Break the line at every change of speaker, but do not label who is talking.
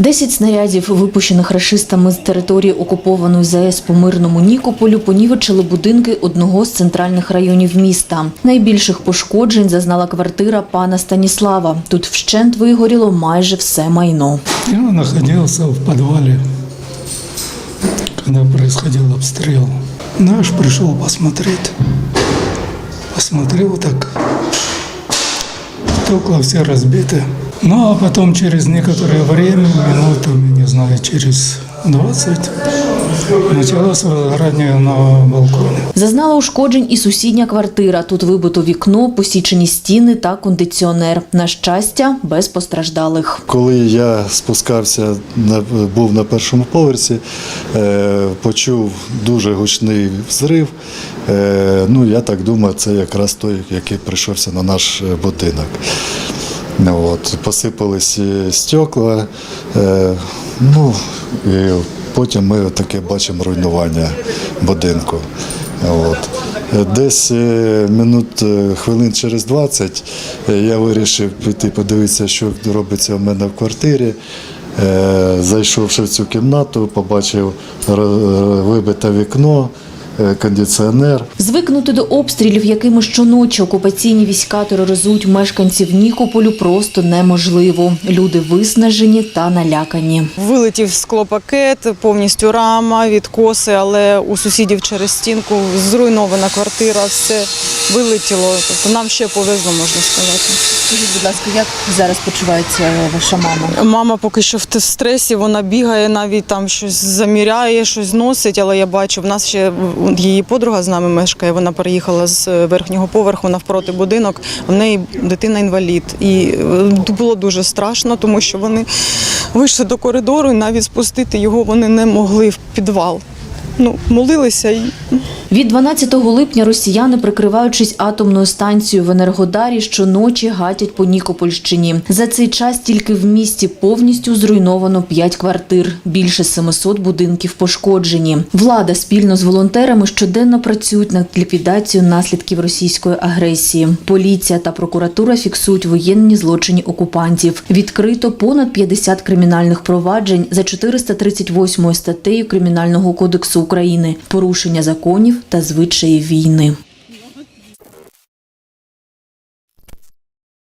Десять снарядів, випущених рашистами з території окупованої ЗАЕС по мирному Нікополю, понівечили будинки одного з центральних районів міста. Найбільших пошкоджень зазнала квартира пана Станіслава. Тут вщент вигоріло майже все майно.
Я находился в подвале, когда происходил обстрел. Наш пришел посмотреть. Посмотрел так. Стекла все разбиты. Ну а потом через некоторое время, минуту, не знаю, через 20, началось возгорание на балконе.
Зазнала ушкоджень і сусідня квартира. Тут вибито вікно, посічені стіни та кондиціонер. На щастя, без постраждалих.
Коли я спускався, на- був на першому поверсі, е, почув дуже гучний взрив. Е, Ну, я так думаю, це якраз той, який прийшовся на наш е, будинок. Ну, От, посипались е, стекла, е, ну, і потім ми таке бачимо руйнування будинку. От. Десь е, минут е, хвилин через 20 е, я вирішив піти подивитися, що робиться в мене в квартирі. Зайшовши в цю кімнату, побачив вибите вікно, кондиціонер.
Звикнути до обстрілів, якими щоночі окупаційні війська тероризують мешканців Нікополю, просто неможливо. Люди виснажені та налякані.
Вилетів склопакет, повністю рама, відкоси, але у сусідів через стінку зруйнована квартира, все вилетіло. Тобто нам ще повезло, можна сказати.
Скажіть, будь ласка, як зараз почувається ваша мама?
Мама поки що в стресі, вона бігає, навіть там щось заміряє, щось носить, але я бачу, в нас ще її подруга з нами мешкає, вона переїхала з е, верхнього поверху навпроти будинок, в неї дитина-інвалід. І е, було дуже страшно, тому що вони вийшли до коридору і навіть спустити його вони не могли в підвал. Ну, молилися і
Від 12 липня росіяни, прикриваючись атомною станцією в Енергодарі, щоночі гатять по Нікопольщині. За цей час тільки в місті повністю зруйновано 5 квартир. Більше 700 будинків пошкоджені. Влада спільно з волонтерами щоденно працюють над ліквідацією наслідків російської агресії. Поліція та прокуратура фіксують воєнні злочини окупантів. Відкрито понад 50 кримінальних проваджень за 438 статтею Кримінального кодексу України, порушення законів та звичаї війни.